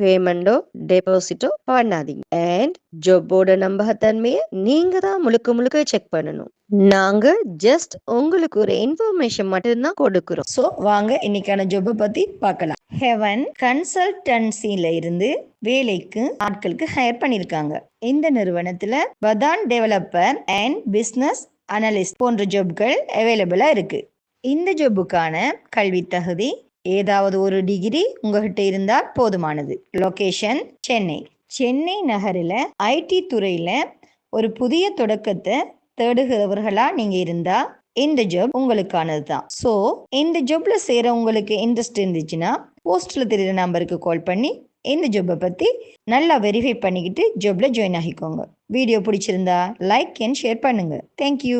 பேமெண்டோ டெபாசிட்டோ பண்ணாதீங்க. அண்ட் ஜாப்போட நம்பகத்தன்மையை நீங்க தான் முழுக்க முழுக்க செக் பண்ணணும். நாங்க ஜஸ்ட் உங்களுக்கு ஒரு இன்ஃபர்மேஷன் மட்டும்தான் கொடுக்குறோம். ஸோ வாங்க இன்னைக்கான ஜாப்பை பத்தி பார்க்கலாம். ஹெவன் கன்சல்டன்சில இருந்து வேலைக்கு ஆட்களுக்கு ஹையர் பண்ணியிருக்காங்க இந்த நிறுவனத்துல Python developer and business analyst போன்ற ஜாப்கள் அவைலபிளா இருக்கு. இந்த ஜாபுக்கான கல்வி தகுதி ஏதாவது ஒரு டிகிரி உங்ககிட்ட இருந்தால் போதுமானது. லொகேஷன் சென்னை. சென்னை நகரில் ஐடி துறையில் ஒரு புதிய தொடக்கத்தை தேடுகிறவர்களா நீங்க இருந்தா இந்த ஜாப் உங்களுக்கானது தான். ஸோ இந்த ஜாப்ல சேர உங்களுக்கு இன்ட்ரெஸ்ட் இருந்துச்சுன்னா போஸ்ட்ல தெரியுற நம்பருக்கு கால் பண்ணி இந்த ஜாப்பை பற்றி நல்லா வெரிஃபை பண்ணிக்கிட்டு ஜாப்ல ஜாயின் ஆகிக்கோங்க. வீடியோ பிடிச்சிருந்தா லைக் அண்ட் ஷேர் பண்ணுங்க. Thank you